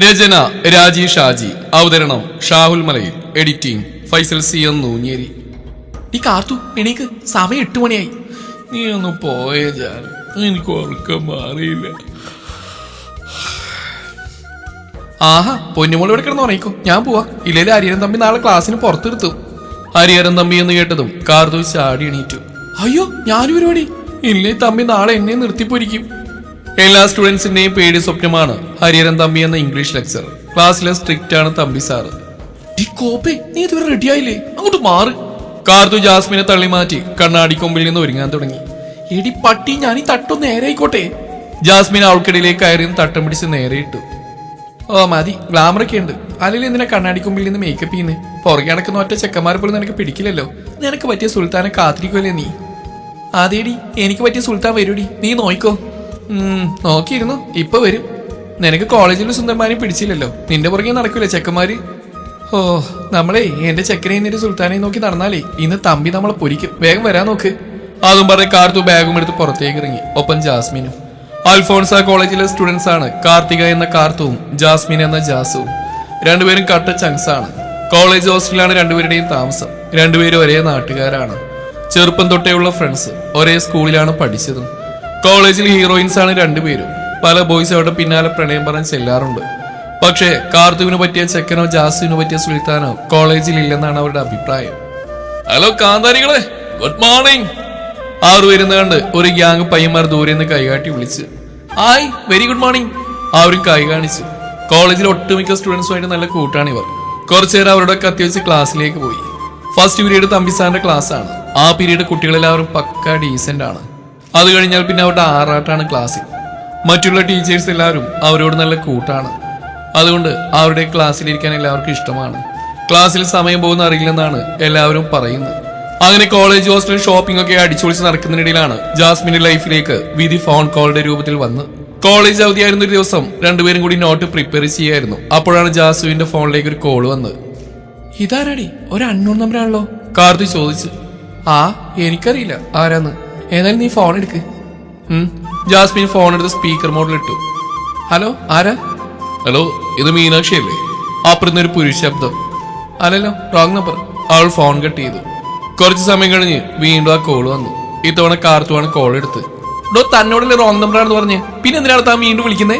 രചന രാജി ഷാജി അവതരണം Shahul Malayil. Editing Faisal C M Noonjeri. നീ കാർത്തു എണീക്ക്. സമയം എട്ട് മണിയായി. നീ ഒന്ന് പോയേ ഞാൻ എനിക്ക് ഉറക്കം മാറിയില്ല. ആഹാ പൊന്നുമോൾ ഇവിടെ കിടന്ന് ഉറങ്ങിക്കോ. ഞാൻ പോവാ. ഇല്ലെങ്കിൽ ഹരിഹരൻ തമ്പി നാളെ ക്ലാസ്സിന് പുറത്തെടുത്തു. ഹരിഹരൻ തമ്പി എന്ന് കേട്ടതും കാർത്തു ചാടി എണീറ്റു. അയ്യോ ഞാനും പരിപാടി ഇല്ലേ തമ്പി നാളെ എന്നെ നിർത്തിപ്പൊരിക്കും എല്ലാ സ്റ്റുഡൻസിന്റെയും പേടി സ്വപ്നമാണ് ഹരിഹരൻ തമ്പി എന്ന ഇംഗ്ലീഷ് ലെക്ചർ. ക്ലാസ്സിലെ സ്ട്രിക്റ്റ് ആണ് തമ്പി സാറ് നീ ഇതുവരെ റെഡി ആയില്ലേ? അങ്ങോട്ട് മാറ്. കാർത്തു ജാസ്മിനെ തള്ളി മാറ്റി കണ്ണാടി കൊമ്പിൽ നിന്ന് ഒരുങ്ങാൻ തുടങ്ങി. എടി പട്ടി ഞാൻ ഈ തട്ടൊന്ന് നേരെ ആയിക്കോട്ടെ ജാസ്മിൻ അവൾക്കിടയിലേക്ക് കയറി തട്ടം പിടിച്ച് നേരെ ഇട്ടു. ഓ മതി ഗ്ലാമറൊക്കെ ഉണ്ട്. അല്ലെങ്കിൽ എന്തിനാ കണ്ണാടി കൊമ്പിൽ നിന്ന് മേക്കപ്പ് ചെയ്യുന്നേ? പുറകെ നടക്കുന്ന ഒറ്റ ചെക്കന്മാരെ പോലും നിനക്ക് പിടിക്കില്ലല്ലോ. നിനക്ക് പറ്റിയ സുൽത്താനെ കാത്തിരിക്കുമല്ലേ നീ? അതേടി എനിക്ക് പറ്റിയ സുൽത്താൻ വരൂടി. നീ നോയിക്കോ. നോക്കിയിരുന്നു. ഇപ്പൊ വരും. നിനക്ക് കോളേജിൽ സുന്ദരമാരെയും പിടിച്ചില്ലല്ലോ. നിന്റെ പുറകെ നടക്കൂലേ ചെക്കന്മാര്. ഓ നമ്മളെ എന്റെ ചെക്കനെ എന്നിട്ട് സുൽത്താനെ നോക്കി നടന്നാലേ ഇന്ന് തമ്പി നമ്മളെ പൊരിക്കും. വേഗം വരാൻ നോക്ക്. അതും പറഞ്ഞ് കാർത്തു ബാഗും എടുത്ത് പുറത്തേക്ക് ഇറങ്ങി. ഒപ്പം ജാസ്മിനും. അൽഫോൺസ കോളേജിലെ സ്റ്റുഡൻസ് ആണ് കാർത്തിക എന്ന കാർത്തുവും ജാസ്മിൻ എന്ന ജാസുവും. രണ്ടുപേരും കട്ട ചങ്സ് ആണ്. കോളേജ് ഹോസ്റ്റലിലാണ് രണ്ടുപേരുടെയും താമസം. രണ്ടുപേരും ഒരേ നാട്ടുകാരാണ്. ചെറുപ്പം തൊട്ടേയുള്ള ഫ്രണ്ട്സ്. ഒരേ സ്കൂളിലാണ് പഠിച്ചതും. കോളേജിൽ ഹീറോയിൻസ് ആണ് രണ്ടുപേരും. പല ബോയ്സ് അവരുടെ പിന്നാലെ പ്രണയം പറഞ്ഞ് ചെല്ലാറുണ്ട്. പക്ഷേ കാർത്തുവിന് പറ്റിയ ചെക്കനോ ജാസുവിന് പറ്റിയ സുൽത്താനോ കോളേജിൽ ഇല്ലെന്നാണ് അവരുടെ അഭിപ്രായം. ഹലോ കാന്താരികളെ ഗുഡ് മോർണിംഗ് ആറ് വരുന്ന കണ്ട് ഒരു ഗ്യാങ് പയ്യന്മാർ ദൂരെ നിന്ന് കൈകാട്ടി വിളിച്ച് ഹായ് വെരി ഗുഡ് മോർണിംഗ് അവരും കൈ കാണിച്ചു. കോളേജിൽ ഒട്ടുമിക്ക സ്റ്റുഡൻസുമായിട്ട് നല്ല കൂട്ടാണ് ഇവർ. കുറച്ചുനേരം അവരുടെ കത്തിവെച്ച് ക്ലാസ്സിലേക്ക് പോയി. ഫസ്റ്റ് പീരീഡ് തമ്പിസാറിന്റെ ക്ലാസ് ആണ്. ആ പീരീഡ് കുട്ടികളെല്ലാവരും പക്ക ഡീസെന്റ് ആണ്. അത് കഴിഞ്ഞാൽ പിന്നെ അവരുടെ ആറാട്ടാണ് ക്ലാസ്സിൽ മറ്റുള്ള ടീച്ചേഴ്സ് എല്ലാവരും അവരോട് നല്ല കൂട്ടാണ്. അതുകൊണ്ട് അവരുടെ ക്ലാസ്സിലിരിക്കാൻ എല്ലാവർക്കും ഇഷ്ടമാണ്. ക്ലാസ്സിൽ സമയം പോകുന്ന അറിയില്ലെന്നാണ് എല്ലാവരും പറയുന്നത്. അങ്ങനെ കോളേജ് ഹോസ്റ്റൽ ഷോപ്പിംഗ് ഒക്കെ അടിച്ചുപൊളിച്ച് നടക്കുന്നതിനിടയിലാണ് ജാസ്മിന്റെ ലൈഫിലേക്ക് വിധി ഫോൺ കോളുടെ രൂപത്തിൽ വന്ന്. കോളേജ് അവധിയായിരുന്ന ഒരു ദിവസം രണ്ടുപേരും കൂടി നോട്ട് പ്രിപ്പയർ ചെയ്യായിരുന്നു. അപ്പോഴാണ് ജാസുവിന്റെ ഫോണിലേക്ക് ഒരു കോൾ വന്നത്. ഇതാരാടി? ഒരു അണ്ണൂർ നമ്പറാണല്ലോ കാർത്തി ചോദിച്ചു. ആ എനിക്കറിയില്ല. ആരാന്ന്? ഏതായാലും നീ ഫോൺ എടുക്ക്. ജാസ്മിൻ ഫോൺ എടുത്ത് സ്പീക്കർ മോഡിൽ ഇട്ടു. ഹലോ ആരാ? ഹലോ ഇത് മീനാക്ഷി അല്ലേ? അപ്പുറത്തുനിന്ന് ഒരു പുരുഷ ശബ്ദം. അല്ലല്ലോ റോങ് നമ്പർ അവൾ ഫോൺ കട്ട് ചെയ്തു. കുറച്ച് സമയം കഴിഞ്ഞ് വീണ്ടും ആ കോൾ വന്നു. ഇത്തവണ കാർത്തുവാണ് കോൾ എടുത്ത്. ഡോ തന്നോടല്ലേ റോങ് നമ്പർ ആണെന്ന് പറഞ്ഞ്. പിന്നെ എന്തിനാണ് താൻ വീണ്ടും വിളിക്കുന്നേ?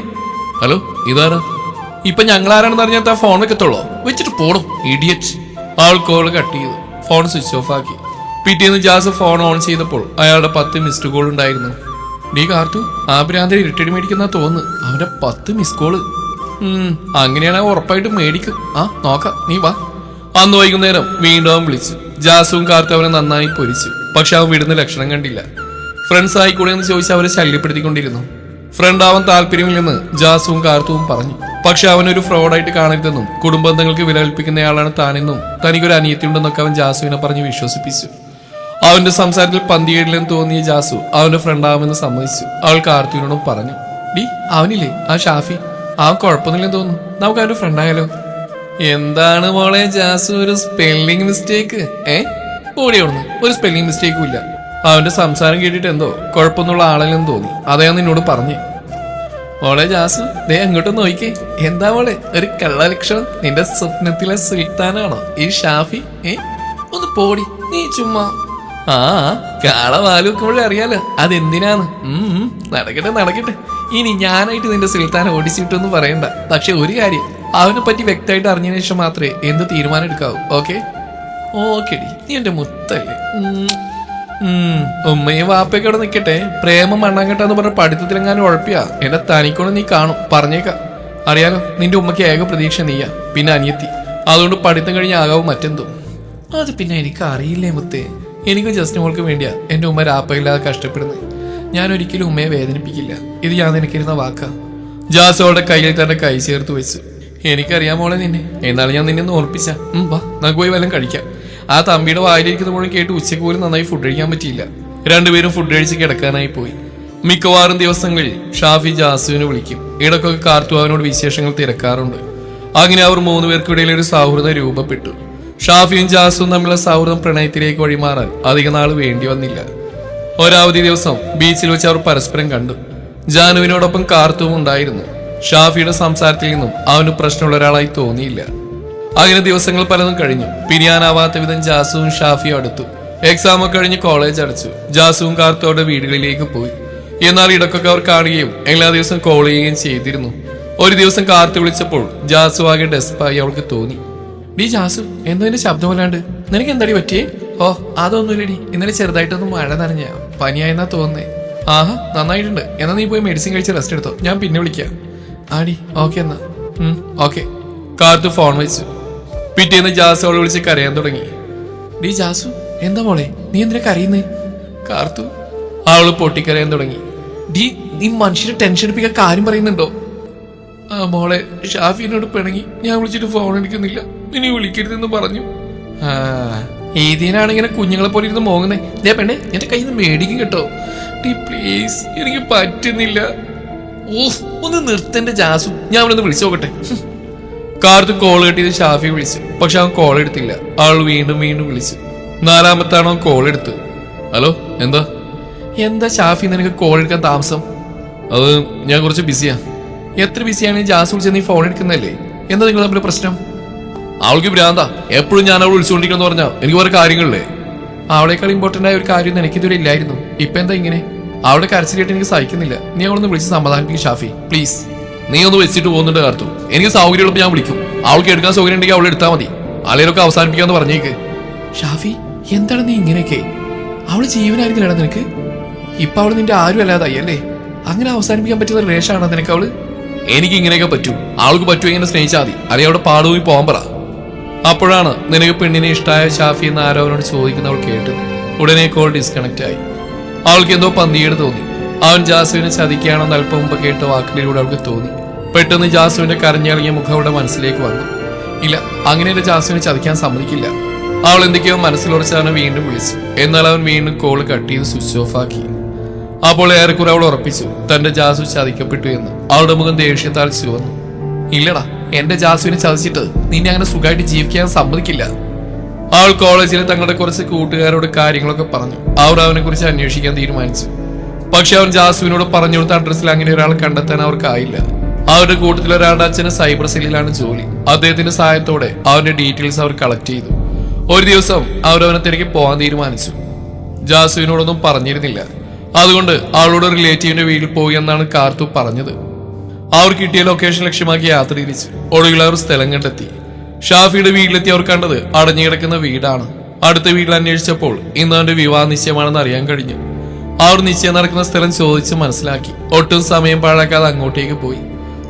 ഹലോ ഇതാരാ? ഇപ്പൊ ഞങ്ങൾ ആരാണെന്ന് അറിഞ്ഞാൽ ഫോൺ വെക്കത്തുള്ളോ? വെച്ചിട്ട് പോടും ഇഡിയറ്റ് ആൾ കോൾ കട്ട് ചെയ്തു. ഫോൺ സ്വിച്ച് ഓഫ് ആക്കി. പിറ്റേന്ന് ജാസ് ഫോൺ ഓൺ ചെയ്തപ്പോൾ അയാളുടെ പത്ത് മിസ്ഡ് കോൾ ഉണ്ടായിരുന്നു. നീ കാർത്തു ആ ഭ്രാന്തൻ ഇരട്ടടി മേടിക്കുന്ന തോന്നുന്നു. അവന്റെ പത്ത് മിസ് കോൾ അങ്ങനെയാണെങ്കിൽ ഉറപ്പായിട്ട് മേടിക്കും. ആ നോക്കാം നീ വാ. അന്ന് വൈകുന്നേരം വീണ്ടും അവൻ വിളിച്ചു. ജാസുവും കാർത്തു അവനെ നന്നായി പൊരിച്ചു. പക്ഷെ അവൻ വിടുന്ന ലക്ഷണം കണ്ടില്ല. ഫ്രണ്ട്സ് ആയിക്കൂടെ എന്ന് ചോദിച്ച് അവരെ ശല്യപ്പെടുത്തിക്കൊണ്ടിരുന്നു. ഫ്രണ്ട് ആവാൻ താല്പര്യമില്ലെന്ന് ജാസുവും കാർത്തുവും പറഞ്ഞു. പക്ഷെ അവനൊരു ഫ്രോഡായിട്ട് കാണരുതെന്നും കുടുംബന്ധങ്ങൾക്ക് വില കൽപ്പിക്കുന്നയാളാണ് താനെന്നും തനിക്കൊരു അനിയത്തിയുണ്ടെന്നൊക്കെ അവൻ ജാസുവിനെ പറഞ്ഞ് വിശ്വസിപ്പിച്ചു. അവന്റെ സംസാരത്തിൽ പന്തികേടില്ലെന്ന് തോന്നിയ ജാസു അവന്റെ ഫ്രണ്ടാവുമെന്ന് സമ്മതിച്ചു. അവൾ കാർത്തിനോടും പറഞ്ഞു ഡി അവനില്ലേ? ആ ഷാഫി? അവൻ കുഴപ്പമൊന്നുമില്ലെന്ന് തോന്നുന്നു. നമുക്ക് അവന്റെ ഫ്രണ്ടായാലോ എന്താണ് മോളെ ജാസു? ഒരു സ്പെല്ലിംഗ് മിസ്റ്റേക്ക് ഏ? ഓടി ഓടുന്നു ഒരു സ്പെല്ലിംഗ് മിസ്റ്റേക്കും ഇല്ല. അവന്റെ സംസാരം കേട്ടിട്ട് എന്തോ കുഴപ്പമൊന്നുള്ള ആളല്ലെന്ന് തോന്നി. അതേ നിന്നോട് പറഞ്ഞു മോളെ ജാസു ദേ അങ്ങോട്ട് നോക്കിക്കേ. എന്താ മോളെ? ഒരു കള്ളലക്ഷണം. നിന്റെ സ്വപ്നത്തിലെ സുൽത്താനാണോ? ഈ ഷാഫി? ഏ? ഒന്ന് പോടി. നീ ചുമ്മാ ആ കാള വാൽ വെക്കുമ്പോഴേ അറിയാലോ. അതെന്തിനാന്ന് നടക്കട്ടെ നടക്കട്ടെ. ഇനി ഞാനായിട്ട് നിന്റെ സുൽത്താനെ ഓടിച്ചിട്ടൊന്നും പറയണ്ട. പക്ഷെ ഒരു കാര്യം അവനെ പറ്റി വ്യക്തമായിട്ട് അറിഞ്ഞതിന് ശേഷം മാത്രമേ എന്ത് തീരുമാനം എടുക്കാവൂ ഓക്കെ? ഓക്കെടി നീ എന്റെ മുത്തല്ലേ. ഉമ്മയും വാപ്പയൊക്കെ അവിടെ നിൽക്കട്ടെ പ്രേമം മണ്ണാങ്കട്ടെന്ന് പറഞ്ഞ പഠിത്തത്തിലെങ്ങാനും ഉഴപ്പിയാ? എന്നെ തനിക്കൊണ്ട് നീ കാണും. പറഞ്ഞേക്കാം. അറിയാലോ നിന്റെ ഉമ്മയ്ക്ക് ഏക പ്രതീക്ഷ നീയാ. പിന്നെ അനിയത്തി. അതുകൊണ്ട് പഠിത്തം കഴിഞ്ഞ് ആകാവും മറ്റെന്തോ. അത് പിന്നെ എനിക്ക് അറിയില്ലേ മുത്തേ. എനിക്ക് ജസ്റ്റ് മോൾക്ക് വേണ്ടിയാ എന്റെ ഉമ്മ രാപ്പയില്ലാതെ കഷ്ടപ്പെടുന്നത് ഞാൻ ഒരിക്കലും ഉമ്മയെ വേദനിപ്പിക്കില്ല. ഇത് ഞാൻ നിനക്കിരുന്ന വാക്കാ. ജാസോളുടെ കയ്യിൽ തന്നെ കൈ ചേർത്ത് വെച്ചു. എനിക്കറിയാം മോളെ നിന്നെ. എന്നാലും ഞാൻ നിന്നെ ഒന്ന് ഓർപ്പിച്ച വാ നമുക്ക് പോയി വല്ലതും കഴിക്കാം. ആ തമ്പിയുടെ വായിലിരിക്കുന്ന മുഴുവൻ കേട്ട് ഉച്ചയ്ക്ക് പോലും നന്നായി ഫുഡ് കഴിക്കാൻ പറ്റിയില്ല. രണ്ടുപേരും ഫുഡ് കഴിച്ച് കിടക്കാനായി പോയി. മിക്കവാറും ദിവസങ്ങളിൽ ഷാഫി ജാസുവിനെ വിളിക്കും. ഇടക്കൊക്കെ കാർത്തു അവനോട് വിശേഷങ്ങൾ തിരക്കാറുണ്ട്. അങ്ങനെ അവർ മൂന്ന് പേർക്കിടയിൽ ഒരു സൗഹൃദം രൂപപ്പെട്ടു. ഷാഫിയും ജാസും തമ്മിലുള്ള സൗഹൃദം പ്രണയത്തിലേക്ക് വഴിമാറാൻ അധിക നാൾ വേണ്ടി വന്നില്ല. ഒരവധി ദിവസം ബീച്ചിൽ വെച്ച് അവർ പരസ്പരം കണ്ടു. ജാനുവിനോടൊപ്പം കാർത്തുവും ഉണ്ടായിരുന്നു. ഷാഫിയുടെ സംസാരത്തിൽ നിന്നും അവന് പ്രശ്നമുള്ള ഒരാളായി തോന്നിയില്ല. അങ്ങനെ ദിവസങ്ങൾ പലതും കഴിഞ്ഞു. പിരിയാനാവാത്ത വിധം ജാസുവും ഷാഫിയും അടുത്തു. എക്സാം ഒക്കെ കഴിഞ്ഞ് കോളേജ് അടച്ചു. ജാസുവും കാർത്തോടെ വീടുകളിലേക്ക് പോയി. എന്നാൽ ഇടക്കൊക്കെ അവർ കാണുകയും എല്ലാ ദിവസവും കോൾ ചെയ്യുകയും ചെയ്തിരുന്നു. ഒരു ദിവസം കാർത്ത് വിളിച്ചപ്പോൾ ജാസു ആകെ ഡെസ്പായി അവൾക്ക് തോന്നി. ഡി ജാസു എന്തോ എന്റെ ശബ്ദമല്ലാണ്ട് നിനക്ക് എന്താടി പറ്റിയേ? ഓ അതൊന്നുമില്ലടി. ഇന്നലെ ചെറുതായിട്ടൊന്നും മഴ നനഞ്ഞ പനിയായെന്നാ തോന്നുന്നേ. ആഹാ നന്നായിട്ടുണ്ട്. എന്നാ നീ പോയി മെഡിസിൻ കഴിച്ച് റെസ്റ്റ് എടുത്തോ. ഞാൻ പിന്നെ വിളിക്കാം. ആടി ഓക്കെ എന്നാ. ഓക്കെ. കാർത്ത് ഫോൺ വെച്ചു. പിറ്റേന്ന് ജാസു അവളെ വിളിച്ച് കരയാൻ തുടങ്ങി. ഡി ജാസു എന്താ മോളെ? നീ എന്തിനാ കരയുന്നേ? കാർത്തു അവൾ പൊട്ടിക്കരയാൻ തുടങ്ങി. ഡി നീ മനുഷ്യരെ ടെൻഷൻ എടുപ്പിക്കാൻ കാര്യം പറയുന്നുണ്ടോ? ആ മോളെ ഷാഫിനോട് പിണങ്ങി. ഞാൻ വിളിച്ചിട്ട് ഫോൺ എടുക്കുന്നില്ല. ഇനി വിളിക്കരുതെന്ന് പറഞ്ഞു. ആ ഇങ്ങനെ കുഞ്ഞുങ്ങളെ പോലെ ഇരുന്ന് മോങ്ങുന്നേ? ദേ പെണ്ണെ എന്റെ കയ്യിൽ നിന്ന് മേടിക്കും കേട്ടോ. പ്ലീസ് എനിക്ക് പറ്റുന്നില്ല. ഓഹ് ഒന്ന് നിർത്തന്റെ ജാസു. ഞാൻ അവനൊന്ന് വിളിച്ചു നോക്കട്ടെ. കാർത്ത് കോൾ കിട്ടിയത് ഷാഫി വിളിച്ചു. പക്ഷെ അവൻ കോൾ എടുത്തില്ല. ആൾ വീണ്ടും വീണ്ടും വിളിച്ചു. നാലാമത്താണോ കോൾ എടുത്തു. ഹലോ എന്താ? എന്താ ഷാഫി നിനക്ക് കോൾ എടുക്കാൻ താമസം? അത് ഞാൻ കുറച്ച് ബിസിയാ. എത്ര ബിസിയാണ് ജാസ് വിളിച്ച നീ ഫോൺ എടുക്കുന്നല്ലേ എന്താ നിങ്ങൾ തമ്മിൽ പ്രശ്നം? അവൾക്ക് ഭ്രാന്ത. എപ്പോഴും ഞാൻ അവൾ വിളിച്ചുകൊണ്ടിരിക്കണം എന്ന് പറഞ്ഞാൽ എനിക്ക് വേറെ കാര്യങ്ങളില്ലേ? അവളേക്കാൾ ഇമ്പോർട്ടന്റ് ആയ ഒരു കാര്യം എനിക്കിതുവരെ ഇല്ലായിരുന്നു. ഇപ്പൊ എന്താ ഇങ്ങനെ? അവളുടെ കരച്ചിലിട്ട് എനിക്ക് സഹിക്കുന്നില്ല. നീ അവളൊന്ന് വിളിച്ച് സമാധാനിപ്പിക്കും ഷാഫി. പ്ലീസ് നീ ഒന്ന് വെച്ചിട്ട് പോകുന്നുണ്ട് കാർത്തു. എനിക്ക് സൗകര്യമുള്ളപ്പോൾ ഞാൻ വിളിക്കും. അവൾക്ക് എടുക്കാൻ സൗകര്യം ഉണ്ടെങ്കിൽ അവൾ എടുത്താൽ മതി. ആളേലൊക്കെ അവസാനിപ്പിക്കാന്ന് പറഞ്ഞേക്ക്. ഷാഫി എന്താണ് നീ ഇങ്ങനെയൊക്കെ? അവൾ ജീവനായിരുന്നില്ലടാ നിനക്ക്? ഇപ്പൊ അവൾ നിന്റെ ആരും അല്ലാതായി അല്ലേ? അങ്ങനെ അവസാനിപ്പിക്കാൻ പറ്റുന്ന റേഷാണോ നിനക്ക് അവൾ? എനിക്ക് ഇങ്ങനെയൊക്കെ പറ്റൂ. ആൾക്ക് പറ്റുമോ ഇങ്ങനെ സ്നേഹിച്ചാൽ മതി. അല്ലെങ്കിൽ അവിടെ പാടുപോയി പോകാൻ പറ. അപ്പോഴാണ് നിനക്ക് പെണ്ണിനെ ഇഷ്ടമായ ഷാഫി എന്ന് ആരോ അവനോട് ചോദിക്കുന്നവൾ കേട്ടത്. ഉടനെ കോൾ ഡിസ്കണക്ട് ആയി. അവൾക്ക് എന്തോ പന്തിയേട് തോന്നി. അവൻ ജാസുവിനെ ചതിക്കുകയാണെന്ന് അല്പം മുമ്പ് കേട്ട വാക്കിലൂടെ അവൾക്ക് തോന്നി. പെട്ടെന്ന് ജാസുവിന്റെ കരഞ്ഞിറങ്ങിയ മുഖം അവളുടെ മനസ്സിലേക്ക് വന്നു. ഇല്ല അങ്ങനെ ഒരു ജാസുവിനെ ചതിക്കാൻ സമ്മതിക്കില്ല. അവൾ എന്തൊക്കെയോ മനസ്സിലുറച്ച് അവനെ വീണ്ടും വിളിച്ചു എന്നാൽ അവൻ വീണ്ടും കോൾ കട്ട് ചെയ്ത് സ്വിച്ച് ഓഫ് ആക്കി. അപ്പോൾ ഏറെക്കുറെ അവൾ ഉറപ്പിച്ചു തന്റെ ജാസു ചതിക്കപ്പെട്ടു എന്ന്. അവളുടെ മുഖം ദേഷ്യത്താൽ ചുവന്നു. ഇല്ലടാ എന്റെ ജാസുവിനെ ചതിച്ചിട്ട് നിന്നെ അങ്ങനെ സുഖമായിട്ട് ജീവിക്കാൻ സമ്മതിക്കില്ല. അവൾ കോളേജിലെ തങ്ങളുടെ കുറച്ച് കൂട്ടുകാരോട് കാര്യങ്ങളൊക്കെ പറഞ്ഞു. അവർ അവനെ കുറിച്ച് അന്വേഷിക്കാൻ തീരുമാനിച്ചു. പക്ഷെ അവൻ ജാസുവിനോട് പറഞ്ഞു കൊടുത്ത അഡ്രസ്സിൽ അങ്ങനെ ഒരാളെ കണ്ടെത്താൻ അവർക്കായില്ല. അവരുടെ കൂട്ടത്തിൽ ഒരാളുടെ അച്ഛന് സൈബർ സെല്ലിലാണ് ജോലി. അദ്ദേഹത്തിന്റെ സഹായത്തോടെ അവന്റെ ഡീറ്റെയിൽസ് അവർ കളക്ട് ചെയ്തു. ഒരു ദിവസം അവർ അവനെ പോകാൻ തീരുമാനിച്ചു. ജാസുവിനോടൊന്നും പറഞ്ഞിരുന്നില്ല. അതുകൊണ്ട് അവളോട് റിലേറ്റീവിന്റെ വീട്ടിൽ പോയി എന്നാണ് കാർത്തു പറഞ്ഞത്. അവർ കിട്ടിയ ലൊക്കേഷൻ ലക്ഷ്യമാക്കി യാത്ര തിരിച്ചു. ഒടുവിൽ അവർ സ്ഥലം കണ്ടെത്തി. ഷാഫിയുടെ വീട്ടിലെത്തി അവർ കണ്ടത് അടഞ്ഞു കിടക്കുന്ന വീടാണ്. അടുത്ത വീട്ടിൽ അന്വേഷിച്ചപ്പോൾ ഇന്ന് അവന്റെ വിവാഹ നിശ്ചയമാണെന്ന് അറിയാൻ കഴിഞ്ഞു. അവർ നിശ്ചയം നടക്കുന്ന സ്ഥലം ചോദിച്ച് മനസ്സിലാക്കി. ഒട്ടും സമയം പാഴാക്കാതെ അങ്ങോട്ടേക്ക് പോയി.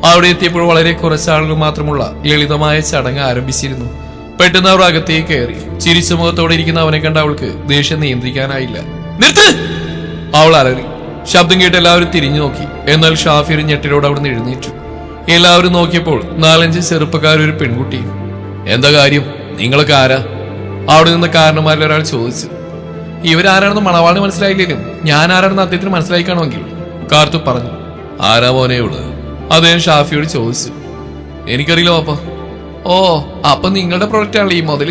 അവിടെ എത്തിയപ്പോൾ വളരെ കുറച്ച് ആളുകൾ മാത്രമുള്ള ലളിതമായ ചടങ്ങ് ആരംഭിച്ചിരുന്നു. പെട്ടെന്ന് അവർ അകത്തേക്ക് കയറി. ചിരിച്ചു മുഖത്തോടെ ഇരിക്കുന്ന അവനെ കണ്ട അവൾക്ക് ദേഷ്യം നിയന്ത്രിക്കാനായില്ല. നിർത്ത്! അവൾ അലറി. ശബ്ദം കേട്ട് എല്ലാവരും തിരിഞ്ഞു നോക്കി. എന്നാൽ ഷാഫിർ ഞെട്ടിലോട് അവിടെ നിന്ന് എഴുന്നേറ്റു. എല്ലാവരും നോക്കിയപ്പോൾ നാലഞ്ച് ചെറുപ്പക്കാരൊരു ഒരു പെൺകുട്ടിയും എന്താ കാര്യം? നിങ്ങളൊക്കെ ആരാ? അവിടെ നിന്ന് കാരണന്മാരിൽ ഒരാൾ ചോദിച്ചു. ഇവരാരാണെന്ന് മണവാളിന് മനസ്സിലായില്ലേലും? ഞാൻ ആരാണെന്ന് അദ്ദേഹത്തിന് മനസ്സിലായി കാണുമെങ്കിൽ കാർത്തു പറഞ്ഞു. ആരാ മോനെ അദ്ദേഹം ഷാഫിയോട് ചോദിച്ചു. എനിക്കറിയില്ല പാപ്പ. ഓ അപ്പൊ നിങ്ങളുടെ പ്രൊഡക്റ്റ് ആണല്ലോ ഈ മുതൽ?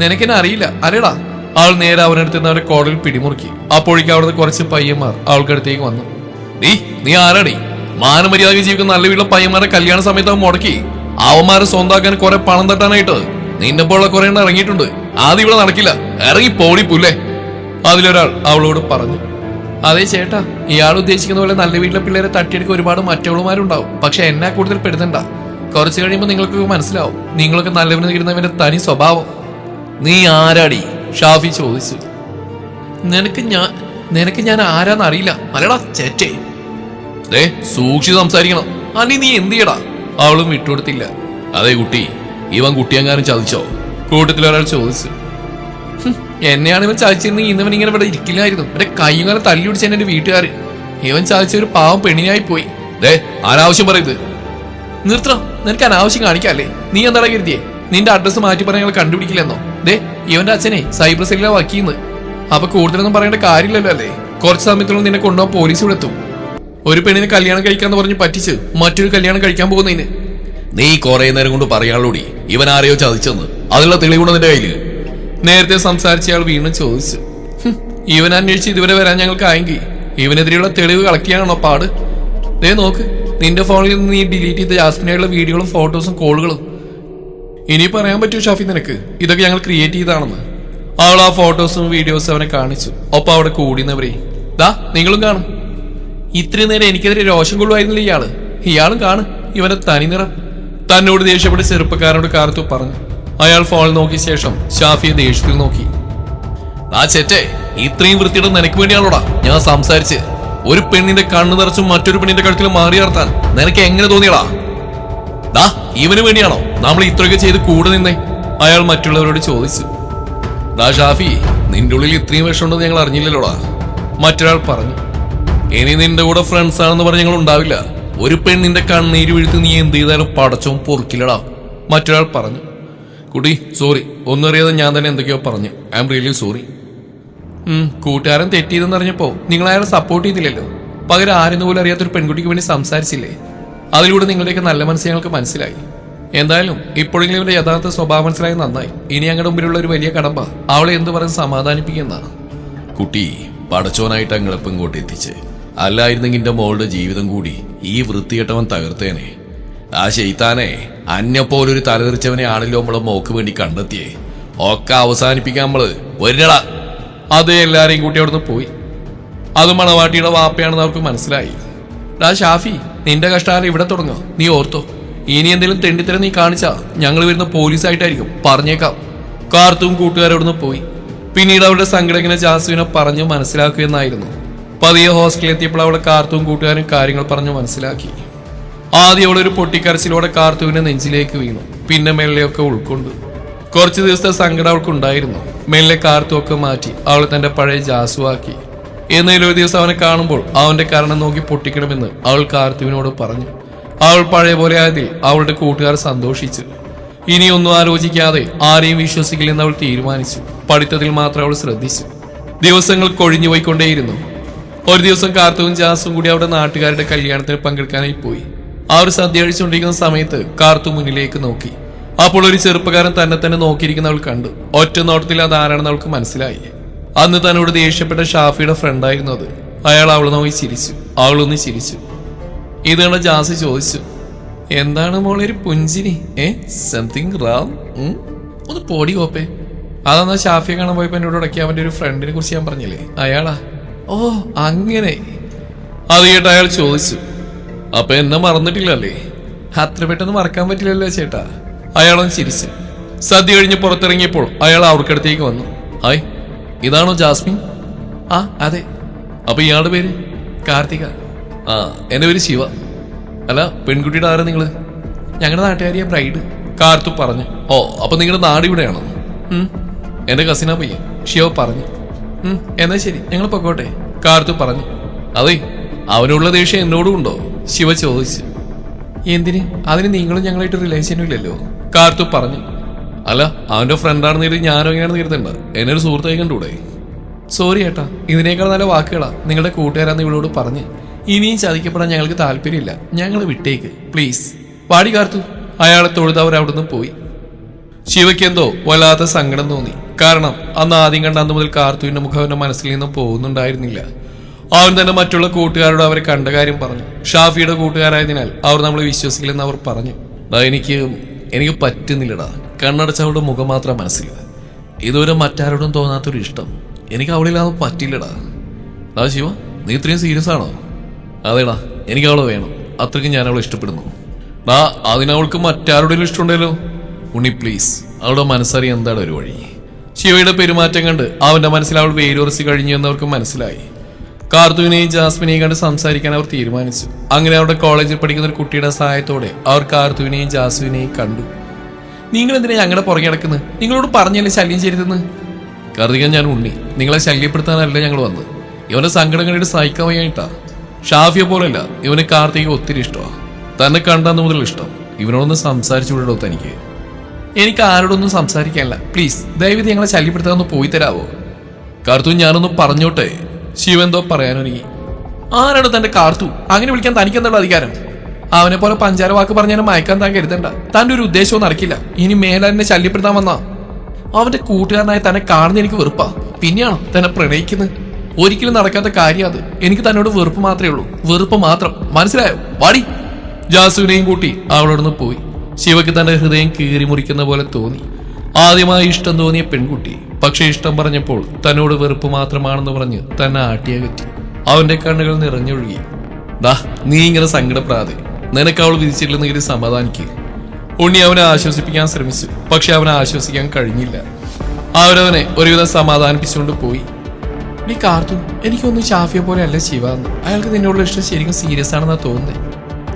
നിനക്കെന്നെ അറിയില്ല. അറിയടാ. അവൾ നേരെ അവനടുത്ത് നിന്ന് അവരെ കോടതിൽ പിടിമുറുക്കി. അപ്പോഴേക്കും അവിടുന്ന് കുറച്ച് പയ്യന്മാർ ആൾക്കടുത്തേക്ക് വന്നു. നീ നീ ആരാടി? മാനമര്യാദ ജീവിക്കുന്ന നല്ല വീട്ടിലെ പയ്യന്മാരെ കല്യാണ സമയത്ത് അവൻ മുടക്കി. അവന്മാരെ സ്വന്താക്കാൻ കുറെ പണം തട്ടാനായിട്ട്. നിന്നെ പോലുള്ള കുറെ എണ്ണം ഇറങ്ങിയിട്ടുണ്ട്. ആദ്യം ഇവിടെ നടക്കില്ല. ഇറങ്ങി പോടി പുല്ലേ? അതിലൊരാൾ അവളോട് പറഞ്ഞു. അതെ ചേട്ടാ ഇയാൾ ഉദ്ദേശിക്കുന്ന പോലെ നല്ല വീട്ടിലെ പിള്ളേരെ തട്ടിയെടുക്കുക ഒരുപാട് മറ്റവളുമാരുണ്ടാവും പക്ഷെ എന്നെ കൂടുതൽ പെടുത്തണ്ട. കുറച്ച് കഴിയുമ്പോൾ നിങ്ങൾക്ക് മനസ്സിലാവും. നിങ്ങളൊക്കെ നല്ലവന് കിട്ടുന്നവന്റെ തനി സ്വഭാവം. നീ ആരാടി? ഷാഫി ചോദിച്ചു നിനക്ക് ഞാൻ നിനക്ക് ഞാൻ ആരാന്ന് അറിയില്ല. അല്ലടാ ചേറ്റേ ദേ സൂക്ഷി സംസാരിക്കണം. അനി നീ എന്ത് ചെയ്യടാ അവളും വിട്ടുകൊടുത്തില്ല. അതെ കുട്ടി ഇവൻ കുട്ടിയങ്ങാനും ചതിച്ചോ? കൂട്ടത്തിൽ ഒരാൾ ചോദിച്ചു. എന്നെയാണ് ഇവൻ ചതിച്ചിരുന്നെങ്കിൽ ഇന്നവൻ ഇങ്ങനെ ഇവിടെ ഇരിക്കില്ലായിരുന്നു. എന്റെ കൈകാലം തല്ലി പിടിച്ച എന്റെ വീട്ടുകാർ ഇവൻ ചതിച്ച ഒരു പാവം പെണ്ണിനായി പോയി. ദേ അനാവശ്യം പറയത് നിർത്തണം. നിനക്ക് അനാവശ്യം കാണിക്കാല്ലേ? നീ എന്താടാ കരുതിയേ? നിന്റെ അഡ്രസ്സ് മാറ്റി പറഞ്ഞ ഞങ്ങൾ കണ്ടുപിടിക്കില്ലെന്നോ? ദേ ഇവന്റെ അച്ഛനെ സൈബർ സെല്ലിലെ വക്കീന്ന് അപ്പൊ കൂടുതലൊന്നും പറയേണ്ട കാര്യമില്ലല്ലോ അല്ലേ? കുറച്ച് സമയത്തുള്ള നിന്നെ കൊണ്ടുപോകാൻ പോലീസ് ഇവിടെ എത്തും. ഒരു പെണ്ണിനെ കല്യാണം കഴിക്കാന്ന് പറഞ്ഞ് പറ്റിച്ച് മറ്റൊരു കല്യാണം കഴിക്കാൻ പോകുന്നതിന്. നീ കുറെ നേരം കൊണ്ട് പറയാളൂടി ഇവൻ ആരെയോ ചതിച്ചെന്ന്. അതിലുള്ള തെളിവുണ്ട് നിന്റെ കയ്യിൽ? നേരത്തെ സംസാരിച്ചയാൾ വീണ്ടും ചോദിച്ചു. "ഹും, ഇവൻ അന്വേഷിച്ച് ഇതുവരെ വരാൻ ഞങ്ങൾക്ക് ആയെങ്കിൽ ഇവനെതിരെയുള്ള തെളിവ് കളക്ട് ചെയ്യാനാണോ പാട്? ദേ നോക്ക് നിന്റെ ഫോണിൽ നിന്ന് നീ ഡിലീറ്റ് ചെയ്ത ജാസ്മിനായുള്ള വീഡിയോകളും ഫോട്ടോസും കോളുകളും ഇനി പറയാൻ പറ്റൂ ഷാഫി നിനക്ക്. ഇതൊക്കെ ഞങ്ങൾ ക്രിയേറ്റ് ചെയ്താണെന്ന് അവൾ ആ ഫോട്ടോസും വീഡിയോസും അവനെ കാണിച്ചു. ഒപ്പം അവിടെ കൂടിയെന്നവരെ ദാ നിങ്ങളും കാണും. ഇത്രയും നേരം എനിക്കെതിരെ രോഷം കൊള്ളുമായിരുന്നില്ല ഇയാൾ? ഇയാളും കാണും. ഇവന്റെ തനിനിറം തന്നോട് ദേഷ്യപ്പെട്ട് ചെറുപ്പക്കാരനോട് കാർത്തു പറഞ്ഞു. അയാൾ ഫോൺ നോക്കിയ ശേഷം ഷാഫിയെ ദേഷ്യത്തിൽ നോക്കി. ആ ചെറ്റേ ഇത്രയും വൃത്തിയുടെ നിനക്ക് വേണ്ടിയാണോടാ ഞാൻ സംസാരിച്ച്? ഒരു പെണ്ണിന്റെ കണ്ണു നിറച്ചും മറ്റൊരു പെണ്ണിന്റെ കഴുത്തിൽ മാറിയാർത്താൻ നിനക്ക് എങ്ങനെ തോന്നിയടാ? ദാ ഇവന് വേണ്ടിയാണോ നമ്മൾ ഇത്രയൊക്കെ ചെയ്ത് കൂടെ നിന്നേ? അയാൾ മറ്റുള്ളവരോട് ചോദിച്ചു. ദാ ഷാഫി നിന്റെ ഉള്ളിൽ ഇത്രയും വിഷമുണ്ടെന്ന് ഞങ്ങൾ അറിഞ്ഞില്ലല്ലോടാ. മറ്റൊരാൾ പറഞ്ഞു ഇനി നിന്റെ കൂടെ ഫ്രണ്ട്സ് ആണെന്ന് പറഞ്ഞ് ഞങ്ങൾ ഉണ്ടാവില്ല. ഒരു പെൺ നിന്റെ കണ്ണീര് വീഴ്ത്തി നീ എന്ത് ചെയ്താലും പടച്ചവും പൊറുക്കില്ലടാ. മറ്റൊരാൾ പറഞ്ഞു കുട്ടി സോറി ഒന്നറിയാതെ ഞാൻ തന്നെ എന്തൊക്കെയോ പറഞ്ഞു. ഐ എം റിയലി സോറി കൂട്ടുകാരൻ തെറ്റിയതെന്ന് അറിഞ്ഞപ്പോ നിങ്ങൾ അയാളെ സപ്പോർട്ട് ചെയ്തില്ലല്ലോ. പകരം ആരെന്ന് പോലും അറിയാത്തൊരു പെൺകുട്ടിക്ക് വേണ്ടി സംസാരിച്ചില്ലേ? അതിലൂടെ നിങ്ങളുടെയൊക്കെ നല്ല മനസ്സ് ഞങ്ങൾക്ക് മനസ്സിലായി. എന്തായാലും ഇപ്പോഴെങ്കിലും ഇവന്റെ യഥാർത്ഥ സ്വഭാവം മനസ്സിലായി നന്നായി. ഇനി ഞങ്ങളുടെ മുമ്പിലുള്ള ഒരു വലിയ കടമ്പ അവളെ എന്ത് പറഞ്ഞ് സമാധാനിപ്പിക്കുന്ന കുട്ടി പടച്ചോനായിട്ട് അങ്ങളെപ്പം ഇങ്ങോട്ട് എത്തിച്ച്. അല്ലായിരുന്നെങ്കിൽ എന്റെ മോളുടെ ജീവിതം കൂടി ഈ വൃത്തികെട്ടവൻ തകർത്തേനെ. ആ ശൈത്താനെ അന്യപ്പോലൊരു തലതെറിച്ചവനെ ആണല്ലോ നമ്മളെ മോക്ക് വേണ്ടി കണ്ടെത്തിയേ. ഒക്കെ അവസാനിപ്പിക്കാൻ നമ്മൾ വരണടാ അത് എല്ലാരെയും കൂട്ടി അവിടുന്ന് പോയി. അത് മണവാട്ടിയുടെ വാപ്പയാണെന്ന് അവർക്ക് മനസ്സിലായി. ഡാ ഷാഫി നിന്റെ കഷ്ടാല ഇവിടെ തുടങ്ങുക നീ ഓർത്തോ ഇനി എന്തെങ്കിലും തെണ്ടിത്തരം നീ കാണിച്ചാ ഞങ്ങൾ വരുന്ന പോലീസായിട്ടായിരിക്കും. പറഞ്ഞേക്കാം. കാർത്തും കൂട്ടുകാരോടൊന്ന് പോയി. പിന്നീട് അവളുടെ ഇങ്ങനെ ജാസുവിനെ പറഞ്ഞു മനസ്സിലാക്കുകയെന്നായിരുന്നു പതിയെ ഹോസ്റ്റലിൽ എത്തിയപ്പോൾ അവളെ കാർത്തും കൂട്ടുകാരും കാര്യങ്ങൾ പറഞ്ഞു മനസ്സിലാക്കി. ആദ്യം അവളൊരു പൊട്ടിക്കരച്ചിലൂടെ കാർത്തുവിന്റെ നെഞ്ചിലേക്ക് വീണു. പിന്നെ മെല്ലെയൊക്കെ ഉൾക്കൊണ്ടു. കുറച്ച് ദിവസത്തെ സങ്കടം അവൾക്കുണ്ടായിരുന്നു. മെല്ലെ കാർത്തുമൊക്കെ മാറ്റി അവൾ തന്റെ പഴയ ജാസുവാക്കി. എന്നതിൽ ഒരു ദിവസം അവനെ കാണുമ്പോൾ അവന്റെ കാരണം നോക്കി പൊട്ടിക്കണമെന്ന് അവൾ കാർത്തിവിനോട് പറഞ്ഞു. അവൾ പഴയ പോലെ ആയതിൽ അവളുടെ കൂട്ടുകാർ സന്തോഷിച്ചു. ഇനിയൊന്നും ആലോചിക്കാതെ ആരെയും വിശ്വസിക്കില്ലെന്ന് അവൾ തീരുമാനിച്ചു. പഠിത്തത്തിൽ മാത്രം അവൾ ശ്രദ്ധിച്ചു. ദിവസങ്ങൾ കൊഴിഞ്ഞു പോയിക്കൊണ്ടേയിരുന്നു. ഒരു ദിവസം കാർത്തവും ജാസും കൂടി അവരുടെ നാട്ടുകാരുടെ കല്യാണത്തിന് പങ്കെടുക്കാനായി പോയി. ആ ഒരു സദ്യ അഴിച്ചുകൊണ്ടിരിക്കുന്ന സമയത്ത് കാർത്തു മുന്നിലേക്ക് നോക്കി. അപ്പോൾ ഒരു ചെറുപ്പക്കാരൻ തന്നെ തന്നെ നോക്കിയിരിക്കുന്ന അവൾ കണ്ടു. ഒറ്റ നോട്ടത്തിൽ അതാരാണെന്ന് അവൾക്ക് മനസ്സിലായി. അന്ന് തന്നോട് ദേഷ്യപ്പെട്ട ഷാഫിയുടെ ഫ്രണ്ടായിരുന്നു അത് അയാൾ അവളെ നോക്കി ചിരിച്ചു. അവളൊന്ന് ചിരിച്ചു. ഇത് കണ്ട ജാസി ചോദിച്ചു എന്താണ് മോളെ ഒരു പുഞ്ചിരി? ഏ സംതിങ് റാം ഒന്ന് പൊടി കോപ്പേ. അതെന്നാ ഷാഫിയെ കാണാൻ പോയപ്പോ എന്നോട് ഇടയ്ക്ക് അവന്റെ ഒരു ഫ്രണ്ടിനെ കുറിച്ച് ഞാൻ പറഞ്ഞില്ലേ? അയാളാ? ഓ അങ്ങനെ. അത് കേട്ട് അയാൾ ചോദിച്ചു അപ്പൊ എന്നെ മറന്നിട്ടില്ലല്ലേ? അത്ര പെട്ടെന്ന് മറക്കാൻ പറ്റില്ലല്ലോ ചേട്ടാ. അയാളൊന്ന് ചിരിച്ചു. സദ്യ കഴിഞ്ഞ് പുറത്തിറങ്ങിയപ്പോൾ അയാൾ അവർക്കടുത്തേക്ക് വന്നു. ഹായ് ഇതാണോ ജാസ്മിൻ? ആ അതെ. അപ്പൊ ഇയാളുടെ പേര്? കാർത്തിക. ആ എന്റെ പേര് ശിവ. അല്ല പെൺകുട്ടിയുടെ ആരാ നിങ്ങൾ? ഞങ്ങളുടെ നാട്ടുകാരിയ ബ്രൈഡ്. കാർത്തു പറഞ്ഞു. ഓ അപ്പൊ നിങ്ങളുടെ നാട് ഇവിടെയാണോ. എന്റെ കസിനാ പയ്യൻ. ശിവ പറഞ്ഞു. എന്നാ ശരി ഞങ്ങൾ പൊക്കോട്ടെ. കാർത്തു പറഞ്ഞു. അതെ അവനുള്ള ദേഷ്യം എന്നോടും ഉണ്ടോ? ശിവ ചോദിച്ചു. എന്തിന്? അതിന് നിങ്ങളും ഞങ്ങളായിട്ട് റിലേഷനും ഇല്ലല്ലോ. കാർത്തു പറഞ്ഞു. അല്ല അവന്റെ ഫ്രണ്ടാണെന്ന് കരുതി ഞാനും എങ്ങനെയാണെന്ന് കരുതണ്ട. എന്നെ ഒരു സുഹൃത്തായി കണ്ടൂടെ സോറി ഏട്ടാ ഇതിനേക്കാൾ നല്ല വാക്കുകളാ നിങ്ങളുടെ കൂട്ടുകാരാന്ന് ഇവളോട് പറഞ്ഞ്. ഇനിയും ചതിക്കപ്പെടാൻ ഞങ്ങൾക്ക് താല്പര്യമില്ല. ഞങ്ങൾ വിട്ടേക്ക് പ്ലീസ് പാടി കാർത്തു. അയാളെ തൊഴുതവർ അവിടുന്ന് പോയി. ശിവയ്ക്ക് എന്തോ വല്ലാത്ത സങ്കടം തോന്നി. കാരണം അന്ന് ആദ്യം കണ്ട അന്ന് മുതൽ കാർത്തുവിന്റെ മുഖം അവന്റെ മനസ്സിൽ നിന്ന് പോകുന്നുണ്ടായിരുന്നില്ല. അവൻ തന്നെ മറ്റുള്ള കൂട്ടുകാരോട് അവരെ കണ്ട കാര്യം പറഞ്ഞു. ഷാഫിയുടെ കൂട്ടുകാരായതിനാൽ അവർ നമ്മളെ വിശ്വസിക്കില്ലെന്ന് അവർ പറഞ്ഞു. "ഡാ, എനിക്ക് എനിക്ക് പറ്റുന്നില്ലടാ. കണ്ണടച്ച അവളുടെ മുഖം മാത്രം മനസ്സിൽ. ഇതുവരെ മറ്റാരോടും തോന്നാത്തൊരു ഇഷ്ടം. എനിക്ക് അവളില്ലാതെ പറ്റില്ലടാ ഡാ ശിവ നീ ഇത്രയും സീരിയസ് ആണോ? അതേടാ എനിക്ക് അവളെ വേണം. അത്രയ്ക്ക് ഞാൻ അവളെ ഇഷ്ടപ്പെടുന്നു. ഡാ അതിനവൾക്ക് മറ്റാരോടെങ്കിലും ഇഷ്ടമുണ്ടല്ലോ ഉണ്ണി പ്ലീസ് അവളുടെ മനസ്സറിയാൻ എന്താണ് ഒരു വഴി? ശിവയുടെ പെരുമാറ്റം കണ്ട് അവന്റെ മനസ്സിൽ അവൾ വേരുറച്ച് കഴിഞ്ഞു എന്നവർക്ക് മനസ്സിലായി. കാർത്തുവിനെയും ജാസ്മിനെയും കണ്ട് സംസാരിക്കാൻ അവർ തീരുമാനിച്ചു. അങ്ങനെ അവരുടെ കോളേജിൽ പഠിക്കുന്ന ഒരു കുട്ടിയുടെ സഹായത്തോടെ അവർ കാർത്തുവിനെയും ജാസ്മിനെയും കണ്ടു. നിങ്ങൾ എന്തിനാ ഞങ്ങളുടെ പുറകെ കിടക്കുന്നത് നിങ്ങളോട് പറഞ്ഞല്ലേ ശല്യം ചെയ്തെന്ന് കാർത്തികൻ ഞാൻ ഉണ്ണി. നിങ്ങളെ ശല്യപ്പെടുത്താനല്ല ഞങ്ങൾ വന്നത്. ഇവനെ സങ്കടങ്ങളുടെ സഹിക്കാൻ വയ്യായിട്ടാ ഷാഫിയെ പോലല്ല ഇവന് കാർത്തിക ഒത്തിരി ഇഷ്ടമാ തന്നെ കണ്ടെന്ന് മുതൽ ഇഷ്ടം. ഇവനോടൊന്ന് സംസാരിച്ചു വിടോ തനിക്ക്. എനിക്ക് ആരോടൊന്നും സംസാരിക്കാനല്ല. പ്ലീസ് ദയവിധി ഞങ്ങളെ ശല്യപ്പെടുത്താൻ പോയി തരാവോ? കാർത്തു ഞാനൊന്ന് പറഞ്ഞോട്ടെ? ശിവെന്തോ പറയാനൊരുങ്ങി. ആരാണ് തന്റെ കാർത്തു? അങ്ങനെ വിളിക്കാൻ തനിക്ക് എന്താണ് അധികാരം? അവനെ പോലെ പഞ്ചാര വാക്ക് പറഞ്ഞാലും മയക്കാൻ താൻ കരുതണ്ട. തന്റെ ഒരു ഉദ്ദേശവും നടക്കില്ല. ഇനി മേലാലിനെ ശല്യപ്പെടുത്താൻ വന്നാ. അവന്റെ കൂട്ടുകാരനായി തന്നെ കാണുന്ന എനിക്ക് വെറുപ്പാ. പിന്നെയാണോ തന്നെ പ്രണയിക്കുന്നത്? ഒരിക്കലും നടക്കാത്ത കാര്യം അത്. എനിക്ക് തന്നോട് വെറുപ്പ് മാത്രമേ ഉള്ളൂ. വെറുപ്പ് മാത്രം. മനസ്സിലായോ? വാടി. ജാസുവിനെയും കൂട്ടി അവളോടൊന്ന് പോയി. ശിവയ്ക്ക് തന്റെ ഹൃദയം കീറി മുറിക്കുന്ന പോലെ തോന്നി. ആദ്യമായി ഇഷ്ടം തോന്നിയ പെൺകുട്ടി. പക്ഷെ ഇഷ്ടം പറഞ്ഞപ്പോൾ തന്നോട് വെറുപ്പ് മാത്രമാണെന്ന് പറഞ്ഞ് തന്നെ ആട്ടിയകറ്റി. അവന്റെ കണ്ണുകൾ നിറഞ്ഞൊഴുകി. ദാ നീ ഇങ്ങനെ സങ്കടപ്പെടാതെ. നിനക്ക് അവൾ വിധിച്ചിട്ടില്ലെന്നെങ്കിൽ സമാധാനിക്കുക ഉണ്ണി അവനെ ആശ്വസിപ്പിക്കാൻ ശ്രമിച്ചു. പക്ഷെ അവനെ ആശ്വസിക്കാൻ കഴിഞ്ഞില്ല. അവരവനെ ഒരുവിധം സമാധാനിപ്പിച്ചുകൊണ്ട് പോയി. നീ കാർത്തു എനിക്കൊന്നും ഷാഫിയെ പോലെ അല്ല ശിവ എന്ന് അയാൾക്ക് നിന്നോടുള്ള ഇഷ്ടം ശരിക്കും സീരിയസ് ആണെന്നാ തോന്നുന്നത്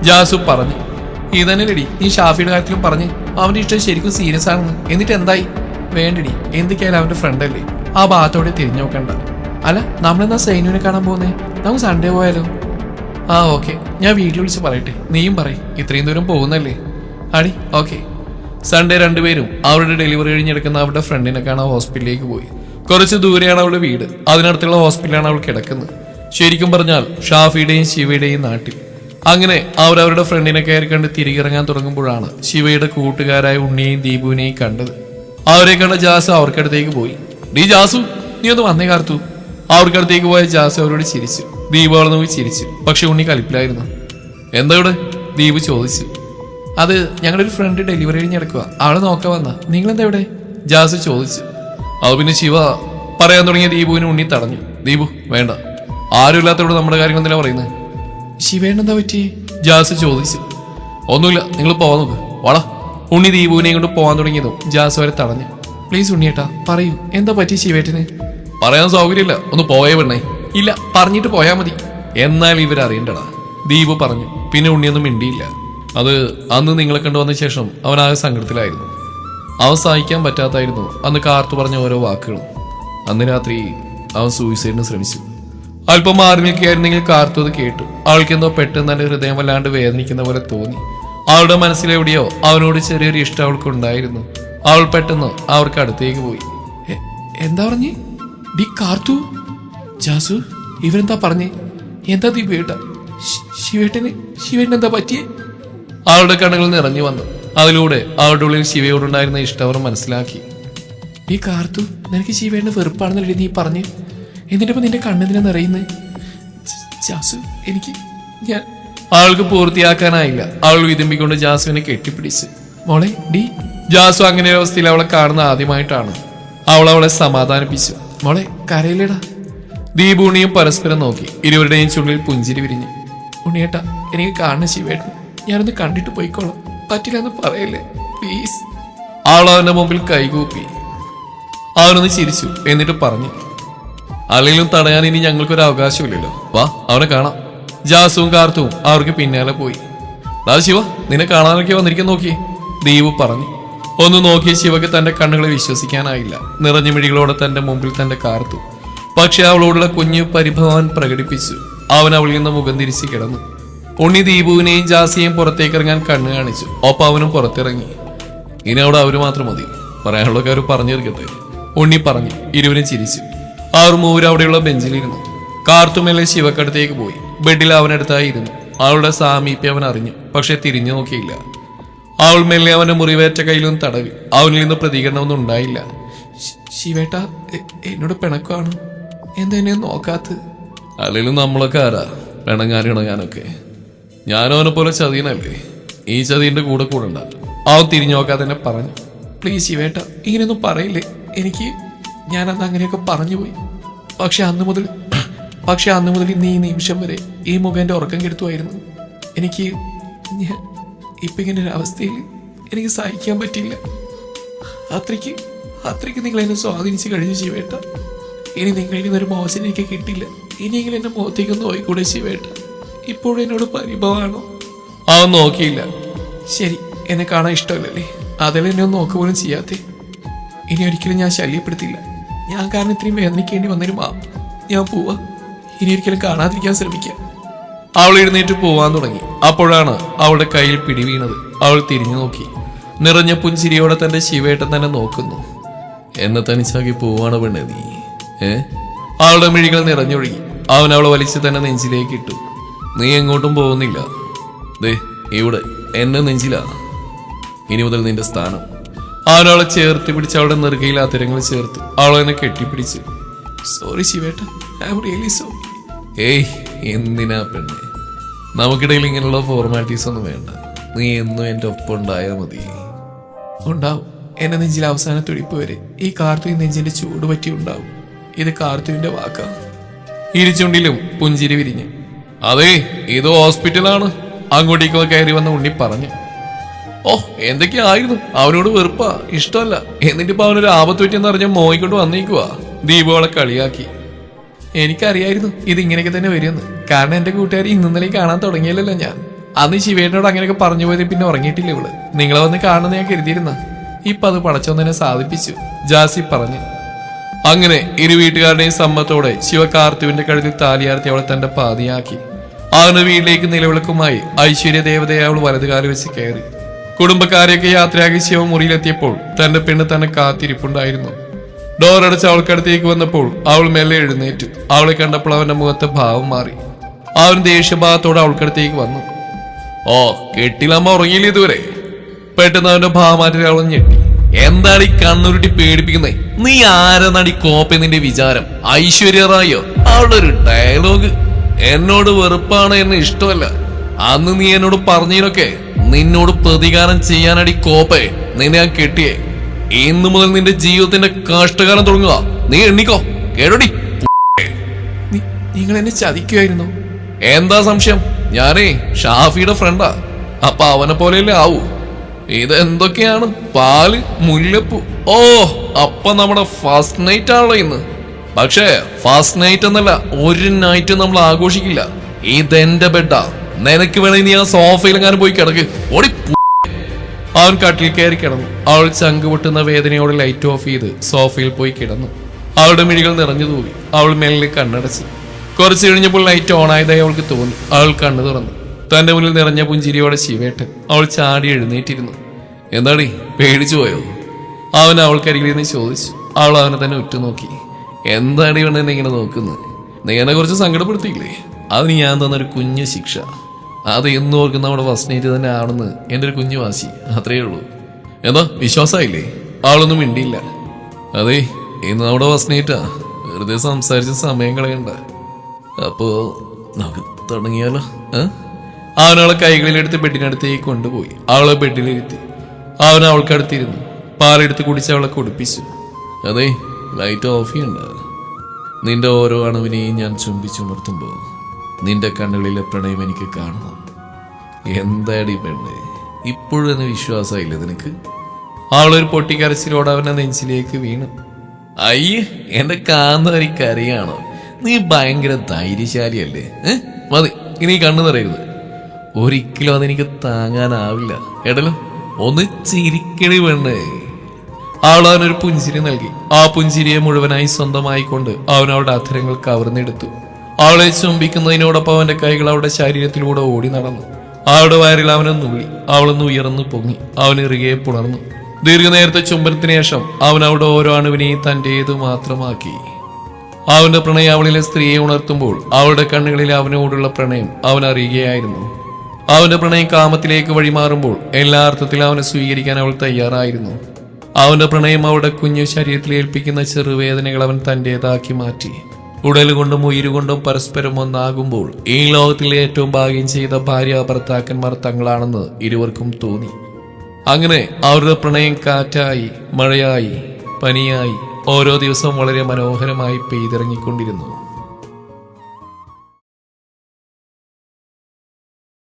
ജാസു പറഞ്ഞു. ഇതന്നെ ലടി നീ ഷാഫിയുടെ കാര്യത്തിലും പറഞ്ഞ് അവന്റെ ഇഷ്ടം ശരിക്കും സീരിയസ് ആണെന്ന്. എന്നിട്ട് എന്തായി? വേണ്ടടി എന്തൊക്കെയായാലും അവന്റെ ഫ്രണ്ട് അല്ലേ. ആ ഭാഗത്തോടെ തിരിഞ്ഞു നോക്കണ്ട. അല്ല നമ്മളെന്നാ സൈനുവിനെ കാണാൻ പോകുന്നേ? നമുക്ക് സൺഡേ പോയാലോ? ആ ഓക്കെ ഞാൻ വീട്ടിൽ വിളിച്ച് പറയട്ടെ. നീയും പറയും. ഇത്രയും ദൂരം പോകുന്നല്ലേ? അടി ഓക്കെ സൺഡേ രണ്ടുപേരും അവരുടെ ഡെലിവറി കഴിഞ്ഞെടുക്കുന്ന അവരുടെ ഫ്രണ്ടിനെ കാണാൻ ഹോസ്പിറ്റലിലേക്ക് പോയി. കുറച്ച് ദൂരെയാണ് അവളുടെ വീട്. അതിനടുത്തുള്ള ഹോസ്പിറ്റലാണ് അവൾ കിടക്കുന്നത്. ശരിക്കും പറഞ്ഞാൽ ഷാഫിയുടെയും ശിവയുടെയും നാട്ടിൽ. അങ്ങനെ അവരവരുടെ ഫ്രണ്ടിനെ കയറി കണ്ട് തിരികെ ഇറങ്ങാൻ തുടങ്ങുമ്പോഴാണ് ശിവയുടെ കൂട്ടുകാരായ ഉണ്ണിയെയും ദീപുവിനെയും കണ്ടത്. അവരെ കണ്ട ജാസു അവർക്കടുത്തേക്ക് പോയി. നീ ജാസു നീ ഒന്ന് വന്നേ കാർത്തു. അവർക്കടുത്തേക്ക് പോയ ജാസു അവരോട് ചിരിച്ചു. ദീപ് അവിടെ പോയി ചിരിച്ചു. പക്ഷെ ഉണ്ണി കലിപ്പിലായിരുന്നു. എന്താ ഇവിടെ? ദീപ് ചോദിച്ചു. അത് ഞങ്ങളുടെ ഒരു ഫ്രണ്ട് ഡെലിവറി കഴിഞ്ഞ് കിടക്കുക ആൾ നോക്കാൻ വന്ന. നിങ്ങളെന്താ ഇവിടെ? ജാസ് ചോദിച്ചു. അത് പിന്നെ ശിവ പറയാൻ തുടങ്ങിയ ദീപുവിന് ഉണ്ണി തടഞ്ഞു. ദീപു വേണ്ട. ആരുമില്ലാത്തവിടെ നമ്മുടെ കാര്യങ്ങൾ എന്തിനാ പറയുന്നത് ശിവേണ്ടെന്താ പറ്റി? ജാസ് ചോദിച്ചു. ഒന്നുമില്ല നിങ്ങൾ പോവാൻ നോക്ക് വള ഉണ്ണി ദീപുവിനെയും കൊണ്ട് പോകാൻ തുടങ്ങിയതും ജാസ് വരെ തടഞ്ഞു. പ്ലീസ് ഉണ്ണിയേട്ടാ പറയൂ. എന്താ പറ്റി ശിവേട്ടന്? പറയാൻ സൗകര്യമില്ല. ഒന്ന് പോയേ പെണ്ണേ. ഇല്ല പറഞ്ഞിട്ട് പോയാ മതി. എന്നാൽ ഇവരറിയണ്ടടാ ദീപ് പറഞ്ഞു പിന്നെ ഉണ്ണിയൊന്നും മിണ്ടിയില്ല. അത് അന്ന് നിങ്ങളെ കണ്ടുവന്ന ശേഷം അവൻ ആകെ സങ്കടത്തിലായിരുന്നു. അവൻ സഹിക്കാൻ പറ്റാത്തായിരുന്നു അന്ന് കാർത്തു പറഞ്ഞ ഓരോ വാക്കുകളും. അന്ന് രാത്രി അവൻ സൂയിസൈഡിന് ശ്രമിച്ചു. അല്പം മാറി നിൽക്കുകയായിരുന്നെങ്കിൽ കാർത്തു അത് കേട്ടു. അവൾക്കെന്തോ പെട്ടെന്ന് തന്നെ ഹൃദയം വല്ലാണ്ട് വേദനിക്കുന്ന പോലെ തോന്നി. അവളുടെ മനസ്സിലെവിടെയോ അവനോട് ചെറിയൊരു ഇഷ്ടം അവൾക്കുണ്ടായിരുന്നു. അവൾ പെട്ടെന്ന് അവർക്ക് അടുത്തേക്ക് പോയി. എന്താ പറഞ്ഞു? ഡി കാർത്തു? ജാസു ഇവരെന്താ പറഞ്ഞേ? എന്താ ദീപേട്ട ശിവേട്ടന് ശിവേട്ടൻ എന്താ പറ്റിയേ അവളുടെ കണ്ണുകൾ നിറഞ്ഞു വന്നു. അതിലൂടെ അവളുടെ ഉള്ളിൽ ശിവയോടുണ്ടായിരുന്ന ഇഷ്ടം അവർ മനസ്സിലാക്കി. ഈ കാർത്തു നിനക്ക് ശിവേട്ടന് വെറുപ്പാണെന്നല്ലേ നീ പറഞ്ഞ്? എന്നിട്ടിപ്പോ നിന്റെ കണ്ണെന്തിനാ നിറയുന്നത് ജാസു എനിക്ക് ഞാൻ അവൾക്ക് പൂർത്തിയാക്കാനായില്ല. അവൾ വിതുമ്പിക്കൊണ്ട് ജാസുവിനെ കെട്ടിപ്പിടിച്ച്. മോളെ ഡി. ജാസു അങ്ങനെ ഒരു അവസ്ഥയിൽ അവളെ കാണുന്ന ആദ്യമായിട്ടാണ്. അവൾ അവളെ സമാധാനിപ്പിച്ചു. മോളെ കരയിലേടാ ദീപുണിയും പരസ്പരം നോക്കി. ഇരുവരുടെയും ചുള്ളിൽ പുഞ്ചിരി വിരിഞ്ഞു. ഉണിയേട്ട എനിക്ക് കാണുന്ന ശിവേട്ടൻ. ഞാനൊന്ന് കണ്ടിട്ട് പോയിക്കോളാം. പറ്റില്ല എന്ന് പറയല്ലേ? പ്ലീസ്. ആളവന്റെ മുമ്പിൽ കൈകൂപ്പി. അവനൊന്ന് ചിരിച്ചു. എന്നിട്ട് പറഞ്ഞു. അല്ലെങ്കിലും തടയാൻ ഇനി ഞങ്ങൾക്കൊരു അവകാശമില്ലല്ലോ. വാ അവനെ കാണാം. ജാസുവും കാർത്തുവും അവർക്ക് പിന്നാലെ പോയി. ദാ ശിവ നിന്നെ കാണാനൊക്കെ വന്നിരിക്കാൻ നോക്കി. ദീപു പറഞ്ഞു. ഒന്ന് നോക്കിയ ശിവക്ക് തന്റെ കണ്ണുകളെ വിശ്വസിക്കാനായില്ല. നിറഞ്ഞ മിഴികളോടെ തന്റെ മുമ്പിൽ തന്റെ കാർത്തു പക്ഷെ അവളോടുള്ള കുഞ്ഞു പരിഭവാൻ പ്രകടിപ്പിച്ചു. അവൻ അവളിൽ നിന്ന് മുഖം തിരിച്ചു കിടന്നു. ഉണ്ണി ദീപുവിനെയും ജാസിയെയും പുറത്തേക്ക് ഇറങ്ങാൻ കണ്ണു കാണിച്ചു. ഒപ്പം അവനും പുറത്തിറങ്ങി. ഇനി അവിടെ അവർ മാത്രം മതി. പറയാനുള്ള കാര്യം പറഞ്ഞു തീർക്കട്ടെ. ഉണ്ണി പറഞ്ഞു. ഇരുവരും ചിരിച്ചു. അവർ മൂവരും അവിടെയുള്ള ബെഞ്ചിലിരുന്നു. കാർത്തുമേലെ ശിവക്കടുത്തേക്ക് പോയി. ബെഡിൽ അവനടുത്തായി ഇരുന്നു. അവളുടെ സാമീപ്യം അവൻ അറിഞ്ഞു. പക്ഷെ തിരിഞ്ഞു നോക്കിയില്ല. അവൾ മെല്ലെ അവന്റെ മുറിവേറ്റ കയ്യിലും തടവി. അവനിൽ നിന്ന് പ്രതികരണമൊന്നും ഉണ്ടായില്ല. ശിവേട്ട എന്നോട് പിണക്കമാണ്. എന്താ എന്നെ നോക്കാത്ത. അല്ലെങ്കിലും നമ്മളൊക്കെ ആരാ? പിണങ്ങാനും ഇണങ്ങാനൊക്കെ. ഞാനും അവനെ പോലെ ചതിയനല്ലേ? ഈ ചതിന്റെ കൂടെ കൂടണ്ട. ആ തിരിഞ്ഞു നോക്കാതെ തന്നെ പറഞ്ഞു. പ്ലീസ് ശിവേട്ട ഇങ്ങനെയൊന്നും പറയില്ലേ? എനിക്ക് ഞാൻ അങ്ങനെയൊക്കെ പറഞ്ഞു പോയി. പക്ഷെ അന്ന് മുതൽ പക്ഷെ അന്ന് മുതൽ ഇന്ന് ഈ നിമിഷം വരെ ഈ മുഖം എന്റെ ഉറക്കം കെടുത്തുമായിരുന്നു. എനിക്ക് ഞാൻ ഇപ്പൊ ഇങ്ങനെ ഒരു അവസ്ഥയിൽ എനിക്ക് സഹിക്കാൻ പറ്റില്ല അത്രയ്ക്ക് അത്രയ്ക്ക് നിങ്ങൾ എന്നെ സ്വാധീനിച്ച് കഴിഞ്ഞു ശിവേട്ട. ഇനി നിങ്ങളിൽ നിന്നൊരു മോശം എനിക്ക് കിട്ടില്ല ഇനിയെങ്കിലും എന്റെ മുഖത്തേക്ക് നോക്കിക്കൂടെ ശിവേട്ട. ഇപ്പോഴും എന്നോട് പരിഭവമാണോ? ആ നോക്കിയില്ല. ശരി എന്നെ കാണാൻ ഇഷ്ടമല്ലല്ലേ? അതിൽ എന്നെ ഒന്ന് നോക്കുക പോലും ചെയ്യാത്തേ. ഇനി ഒരിക്കലും ഞാൻ ശല്യപ്പെടുത്തില്ല ഞാൻ കാരണം ഇത്രയും വേദനിക്കേണ്ടി വന്നൊരു മാ ഞാൻ പോവാ. ഇനി ഒരിക്കലും കാണാതിരിക്കാൻ ശ്രമിക്കാം. അവൾ എഴുന്നേറ്റ് പോവാൻ തുടങ്ങി. അപ്പോഴാണ് അവളുടെ കയ്യിൽ പിടി വീണത്. അവൾ തിരിഞ്ഞു നോക്കി. നിറഞ്ഞ പുഞ്ചിരിയോടെ തന്റെ ശിവേട്ടൻ തന്നെ നോക്കുന്നു. എന്നെ തനിച്ചാക്കി പോവാണ് പെണ്ണെ നീ. ഏ? അവളുടെ മിഴികൾ നിറഞ്ഞൊഴുകി. അവൻ അവളെ വലിച്ചു തന്നെ നെഞ്ചിലേക്ക് ഇട്ടു. നീ എങ്ങോട്ടും പോകുന്നില്ല. ദേ ഇവിടെ എന്നെ നെഞ്ചിലാ. ഇനി മുതൽ നിന്റെ സ്ഥാനം. അവൻ അവളെ ചേർത്ത് പിടിച്ച് അവളുടെ നെറുകയിൽ അതിരങ്ങൾ ചേർത്ത് അവളെന്നെ കെട്ടിപ്പിടിച്ച്. സോറി ശിവേട്ട ഐ റിയലി സോറി ഏയ് എന്തിനാ പെണ്ണെ? നമുക്കിടയിൽ ഇങ്ങനെയുള്ള ഫോർമാലിറ്റീസ് ഒന്നും വേണ്ട. നീ എന്നും എന്റെ ഒപ്പം ഉണ്ടായാൽ മതി. ഉണ്ടാവും. എന്റെ നെഞ്ചിൽ അവസാന തുടിപ്പ് വരെ ഈ കാർത്തി നെഞ്ചിന്റെ ചൂട് പറ്റി ഉണ്ടാവും. ഇത് കാർത്തുവിന്റെ വാക്കാ. ഇരിച്ചുണ്ടിലും പുഞ്ചിരി വിരിഞ്ഞ്. അതെ ഇത് ഹോസ്പിറ്റലാണ്. അങ്ങോട്ടേക്ക് കയറി വന്ന ഉണ്ണി പറഞ്ഞു. ഓ എന്തൊക്കെയായിരുന്നു? അവനോട് വെറുപ്പാ ഇഷ്ടമല്ല. എന്നിട്ട് ഇപ്പൊ അവനൊരു ആപത്ത് പറ്റിയെന്ന് അറിഞ്ഞ മോയിക്കൊണ്ട് വന്നേക്കുവാ. ദീപവളെ കളിയാക്കി. എനിക്കറിയായിരുന്നു ഇത് ഇങ്ങനെയൊക്കെ തന്നെ വരുമെന്ന്. കാരണം എന്റെ കൂട്ടുകാരി ഇന്നലെ കാണാൻ തുടങ്ങിയല്ലോ ഞാൻ. അന്ന് ശിവേനോട് അങ്ങനെയൊക്കെ പറഞ്ഞു പോയത് പിന്നെ ഉറങ്ങിയിട്ടില്ല ഇവൾ. നിങ്ങളെ വന്ന് കാണുന്ന ഞാൻ കരുതിയിരുന്ന. ഇപ്പൊ അത് പടച്ചോന്നെ സാധിപ്പിച്ചു. ജാസി പറഞ്ഞു. അങ്ങനെ ഇരു വീട്ടുകാരുടെയും സമ്മത്തോടെ ശിവകാർത്തുവിന്റെ കഴുത്തിൽ താലിയാർത്തി അവളെ തന്റെ പാതിയാക്കി. അവരുടെ വീട്ടിലേക്ക് നിലവിളക്കുമായി ഐശ്വര്യ ദേവതയെ അവൾ വലതുകാലം വെച്ച് കയറി. കുടുംബക്കാരെയൊക്കെ യാത്രയാക്കി ശിവ മുറിയിലെത്തിയപ്പോൾ തന്റെ പെണ്ണ് തന്നെ കാത്തിരിപ്പുണ്ടായിരുന്നു. ഡോറടച്ച് അവൾക്കടുത്തേക്ക് വന്നപ്പോൾ അവൾ മെല്ലെ എഴുന്നേറ്റു. അവളെ കണ്ടപ്പോൾ അവന്റെ മുഖത്തെ ഭാവം മാറി. അവൻ ദേഷ്യഭാവത്തോടെ അവൾക്കടുത്തേക്ക് വന്നു. ഓ കെട്ടിലമ്മ ഉറങ്ങിയില്ല ഇതുവരെ? പെട്ടെന്ന് അവന്റെ ഭാവമാറ്റി അവൾ ഞെട്ടി. എന്താണ് ഈ കണ്ണുരുട്ടി പേടിപ്പിക്കുന്നേ? നീ ആരെന്നാണ് ഈ കോപ്പ നിന്റെ വിചാരം? ഐശ്വര്യ റായോ? അവളുടെ ഒരു ഡയലോഗ്. എന്നോട് വെറുപ്പാണ് എന്നെ ഇഷ്ടമല്ല. അന്ന് നീ എന്നോട് പറഞ്ഞതിനൊക്കെ നിന്നോട് പ്രതികാരം ചെയ്യാനടി കോപ്പേ നിന്നെ ഞാൻ കെട്ടിയേ. ഇന്നു മുതൽ നിന്റെ ജീവിതത്തിന്റെ കഷ്ടകാലം തുടങ്ങുക. നീ എണ്ണിക്കോ. കേടോടി നിങ്ങൾ എന്നെ ചതിക്കുമായിരുന്നു എന്താ സംശയം? ഞാനേ ഷാഫിയുടെ ഫ്രണ്ടാ അപ്പൊ അവനെ പോലെയല്ലേ ആവൂ? ഇതെന്തൊക്കെയാണ്? പാൽ മുല്ലപ്പൂ. ഓ അപ്പൊ നമ്മുടെ ഫസ്റ്റ് നൈറ്റ് ആണല്ലോ ഇന്ന്. പക്ഷേ ഫസ്റ്റ് നൈറ്റ് എന്നല്ല ഒരു നൈറ്റ് നമ്മൾ ആഘോഷിക്കില്ല. ഇതെന്റെ ബെഡാ. നിനക്ക് വേണമെങ്കിൽ നീ ആ സോഫയിലെങ്ങാനും പോയി കിടക്ക്. ഓടി. അവൻ കട്ടിൽ കയറി കിടന്നു. അവൾ ചങ്ക് പൊട്ടുന്ന വേദനയോടെ ലൈറ്റ് ഓഫ് ചെയ്ത് സോഫയിൽ പോയി കിടന്നു. അവളുടെ മിഴികൾ നിറഞ്ഞു തൂവി. അവൾ മെല്ലെ കണ്ണടച്ചു. കുറച്ച് കഴിഞ്ഞപ്പോൾ ലൈറ്റ് ഓൺ ആയതായി അവൾക്ക് തോന്നി. അവൾ കണ്ണു തുറന്നു. തന്റെ മുന്നിൽ നിറഞ്ഞ പുഞ്ചിരിയോടെ ശിവേട്ടൻ അവൾ ചാടി എഴുന്നേറ്റിരുന്നു. എന്താടി പേടിച്ചു പോയോ? അവൻ അവൾക്കരികിൽ നിന്ന് ചോദിച്ചു. അവൾ അവനെ തന്നെ ഉറ്റുനോക്കി. എന്താണ് ഇവൻ എന്നെ ഇങ്ങനെ നോക്കുന്നത്? നീ എന്നെ കുറച്ച് സങ്കടപ്പെടുത്തിയില്ലേ? അതിന് ഞാൻ തന്നൊരു കുഞ്ഞു ശിക്ഷ. അത് എന്ന് ഓർക്കുന്ന നമ്മുടെ ഫസ്റ്റ് നൈറ്റ് തന്നെ ആണെന്ന് എന്റെ ഒരു കുഞ്ഞു വാശി. അത്രയേ ഉള്ളൂ. എന്താ വിശ്വാസമായില്ലേ ആളൊന്നും മിണ്ടിയില്ല. അതെ ഇന്ന് നമ്മുടെ ഫസ്റ്റ് നൈറ്റാ വെറുതെ സംസാരിച്ച് സമയം കളയണ്ട. അപ്പോ നമുക്ക് തുടങ്ങിയാലോ? ആ അവനവളെ കൈകളിലെടുത്ത് ബെഡിനടുത്തേക്ക് കൊണ്ടുപോയി. അവളെ ബെഡിലിരുത്തി. അവൻ അവൾക്കടുത്തിരുന്നു പാലെടുത്ത് കുടിച്ച് അവളെ കുടിപ്പിച്ചു. അതെ ലൈറ്റ് ഓഫ് ചെയ്യണ്ട. നിന്റെ ഓരോ അണുവിനെയും ഞാൻ ചുംബിച്ചുണർത്തുമ്പോൾ നിന്റെ കണ്ണുകളിലെ പ്രണയം എനിക്ക് കാണണം. എന്താടി പെണ്ണ് ഇപ്പോഴും എന്നെ വിശ്വാസമായില്ല നിനക്ക്? അവളൊരു പൊട്ടിക്കരച്ചിലോട് അവന്റെ നെഞ്ചിലേക്ക് വീണു. അയ്യ എന്റെ കാന്താരി നീ ഭയങ്കര ധൈര്യശാലിയല്ലേ? മതി ഇനി കണ്ണു നിറയരുത്. ഒരിക്കലും അതെനിക്ക് താങ്ങാനാവില്ല. എടലോ ഒന്ന് ചിരിക്കണി പെണ്ണേ അവനൊരു പുഞ്ചിരി നൽകി. ആ പുഞ്ചിരിയെ മുഴുവനായി സ്വന്തമായിക്കൊണ്ട് അവൻ അവളുടെ അധരങ്ങൾ കവർന്നെടുത്തു. അവളെ ചുംബിക്കുന്നതിനോടൊപ്പം അവന്റെ കൈകൾ അവളുടെ ശരീരത്തിലൂടെ ഓടി നടന്നു. അവളുടെ വയറിൽ അവനൊന്നു നുള്ളി. അവളൊന്ന് ഉയർന്നു പൊങ്ങി. അവൻ ഇറുകെ പുണർന്നു. ദീർഘനേരത്തെ ചുംബനത്തിന് ശേഷം അവൻ അവളുടെ ഓരോ അണുവിനെയും തന്റേതു മാത്രമാക്കി. അവന്റെ പ്രണയം അവളിലെ സ്ത്രീയെ ഉണർത്തുമ്പോൾ അവളുടെ കണ്ണുകളിൽ അവനോടുള്ള പ്രണയം അവൻ അറിയുകയായിരുന്നു. അവന്റെ പ്രണയം കാമത്തിലേക്ക് വഴിമാറുമ്പോൾ എല്ലാ അർത്ഥത്തിലും അവനെ സ്വീകരിക്കാൻ അവൾ തയ്യാറായിരുന്നു. അവന്റെ പ്രണയം അവളുടെ കുഞ്ഞു ശരീരത്തിൽ ഏൽപ്പിക്കുന്ന ചെറുവേദനകൾ അവൻ തന്റേതാക്കി മാറ്റി. ഉടലുകൊണ്ടും ഉയിരുകൊണ്ടും പരസ്പരം ഒന്നാകുമ്പോൾ ഈ ലോകത്തിലെ ഏറ്റവും ഭാഗ്യം ചെയ്ത ഭാര്യ ഭർത്താക്കന്മാർ തങ്ങളാണെന്ന് ഇരുവർക്കും തോന്നി. അങ്ങനെ അവരുടെ പ്രണയം കാറ്റായി മഴയായി പനിയായി ഓരോ ദിവസവും വളരെ മനോഹരമായി പെയ്തിറങ്ങിക്കൊണ്ടിരുന്നു.